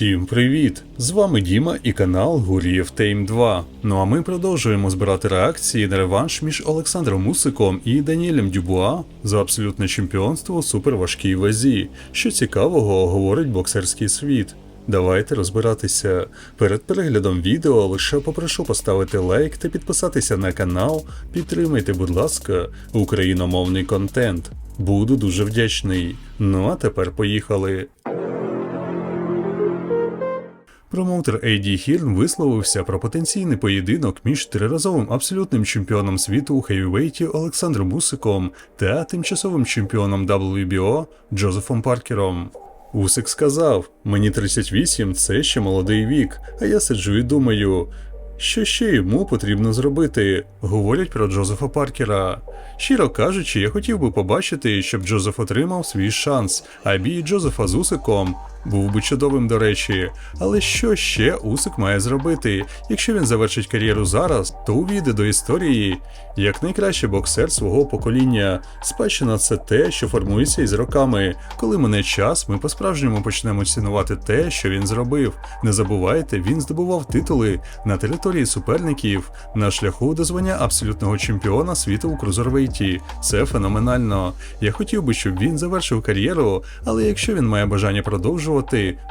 Всім привіт! З вами Діма і канал Гурієв Тейм 2. Ну а ми продовжуємо збирати реакції на реванш між Олександром Мусиком і Даніелем Дюбуа за абсолютне чемпіонство у суперважкій вазі. Що цікавого говорить боксерський світ. Давайте розбиратися. Перед переглядом відео лише попрошу поставити лайк та підписатися на канал. Підтримайте, будь ласка, україномовний контент. Буду дуже вдячний. Ну а тепер поїхали. Промоутер Ейді Хірн висловився про потенційний поєдинок між триразовим абсолютним чемпіоном світу у хевівейті Олександром Мусиком та тимчасовим чемпіоном WBO Джозефом Паркером. Усик сказав: Мені 38, це ще молодий вік, а я сиджу і думаю. Що ще йому потрібно зробити? Говорять про Джозефа Паркера. Щиро кажучи, я хотів би побачити, щоб Джозеф отримав свій шанс, а бій Джозефа з Усиком був би чудовим, до речі. Але що ще Усик має зробити? Якщо він завершить кар'єру зараз, то увійде до історії як найкращий боксер свого покоління. Спадщина це те, що формується із роками. Коли мине час, ми по-справжньому почнемо цінувати те, що він зробив. Не забувайте, він здобував титули на території суперників на шляху до звання абсолютного чемпіона світу у крузервейті. Це феноменально. Я хотів би, щоб він завершив кар'єру, але якщо він має бажання продовжувати,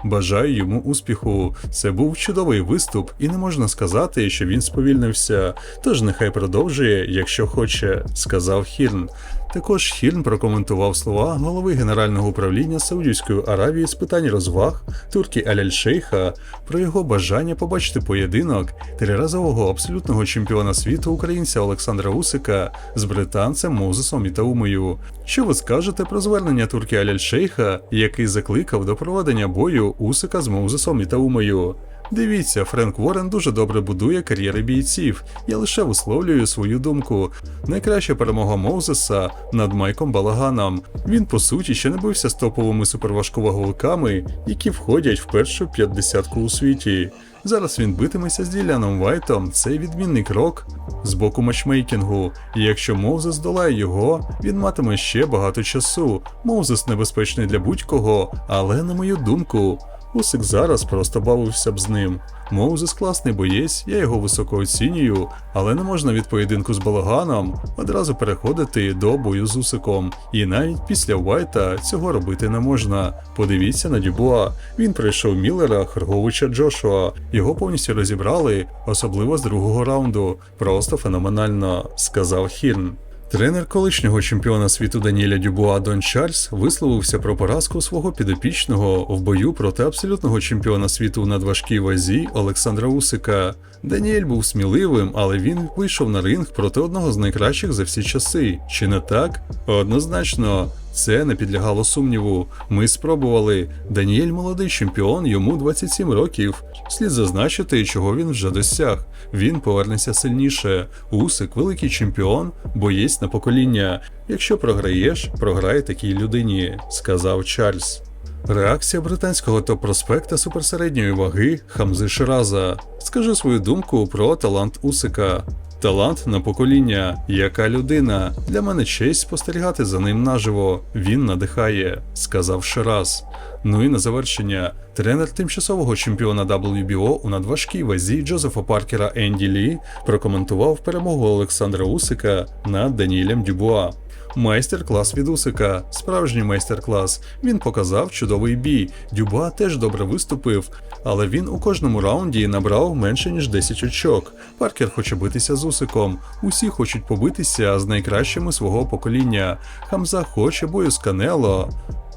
бажаю йому успіху. Це був чудовий виступ, і не можна сказати, що він сповільнився. Тож нехай продовжує, якщо хоче, сказав Хірн. Також Хірн прокоментував слова голови Генерального управління Саудівської Аравії з питань розваг Туркі Аляль Шейха про його бажання побачити поєдинок триразового абсолютного чемпіона світу українця Олександра Усика з британцем Мозесом Ітаумою. Що ви скажете про звернення Туркі Аляль Шейха, який закликав до проведення бою Усика з Моузесом Ітаумою? Дивіться, Френк Ворен дуже добре будує кар'єри бійців. Я лише висловлюю свою думку. Найкраща перемога Моузеса над Майком Балаганом. Він по суті ще не бився з топовими суперважковаговиками, які входять в першу п'ятдесятку у світі. Зараз він битиметься з Діляном Вайтом. Це відмінний крок з боку матчмейкінгу. І якщо Моузес долає його, він матиме ще багато часу. Моузес небезпечний для будь-кого, але на мою думку. Усик зараз просто бавився б з ним. Моузес класний боєць, я його високо оцінюю, але не можна від поєдинку з балаганом одразу переходити до бою з Усиком. І навіть після Уайта цього робити не можна. Подивіться на Дюбуа. Він пройшов Міллера, Харговича Джошуа. Його повністю розібрали, особливо з другого раунду. Просто феноменально, сказав Хірн. Тренер колишнього чемпіона світу Даніеля Дюбуа Дон Чарльз висловився про поразку свого підопічного в бою проти абсолютного чемпіона світу у надважкій вазі Олександра Усика. Даніель був сміливим, але він вийшов на ринг проти одного з найкращих за всі часи. Чи не так? Однозначно. Це не підлягало сумніву. Ми спробували. Даніель молодий чемпіон, йому 27 років. Слід зазначити, чого він вже досяг. Він повернеться сильніше. Усик великий чемпіон, боєць на покоління. Якщо програєш, програй такій людині, сказав Чарльз. Реакція британського топ-проспекта суперсередньої ваги Хамзи Шираза. Скажи свою думку про талант Усика. Талант на покоління, яка людина. Для мене честь спостерігати за ним наживо. Він надихає, сказав Шираз. Ну і на завершення, тренер тимчасового чемпіона WBO у надважкій вазі Джозефа Паркера Енді Лі прокоментував перемогу Олександра Усика над Даніелем Дюбуа. Майстер-клас від Усика, справжній майстер-клас. Він показав чудовий бій. Дюба теж добре виступив, але він у кожному раунді набрав менше ніж 10 очок. Паркер хоче битися з Усиком. Усі хочуть побитися з найкращими свого покоління. Хамза хоче бою з Канело.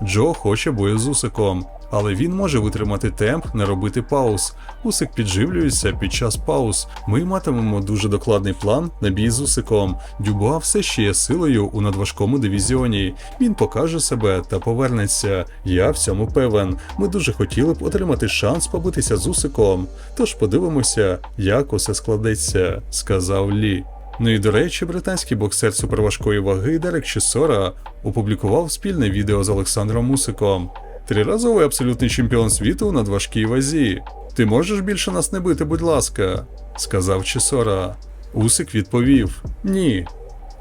Джо хоче бою з Усиком, але він може витримати темп, не робити пауз. Усик підживлюється під час пауз. Ми матимемо дуже докладний план на бій з Усиком. Дюбуа все ще є силою у надважкому дивізіоні. Він покаже себе та повернеться. Я в цьому певен. Ми дуже хотіли б отримати шанс побитися з Усиком. Тож подивимося, як усе складеться, сказав Лі. Ну і до речі, британський боксер суперважкої ваги Дерек Чісора опублікував спільне відео з Олександром Мусиком. Триразовий абсолютний чемпіон світу у надважкій вазі. Ти можеш більше нас не бити, будь ласка, сказав Чісора. Усик відповів: Ні.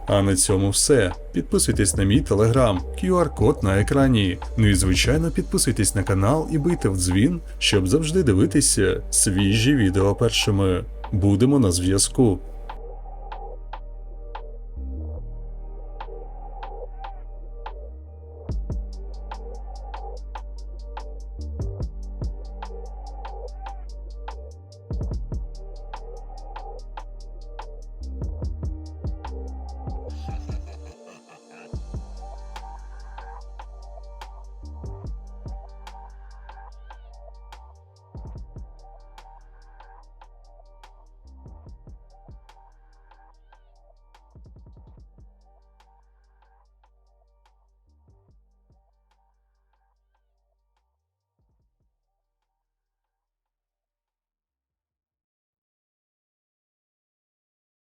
А на цьому все. Підписуйтесь на мій телеграм, QR-код на екрані. Ну і звичайно підписуйтесь на канал і бийте в дзвін, щоб завжди дивитися свіжі відео першими. Будемо на зв'язку.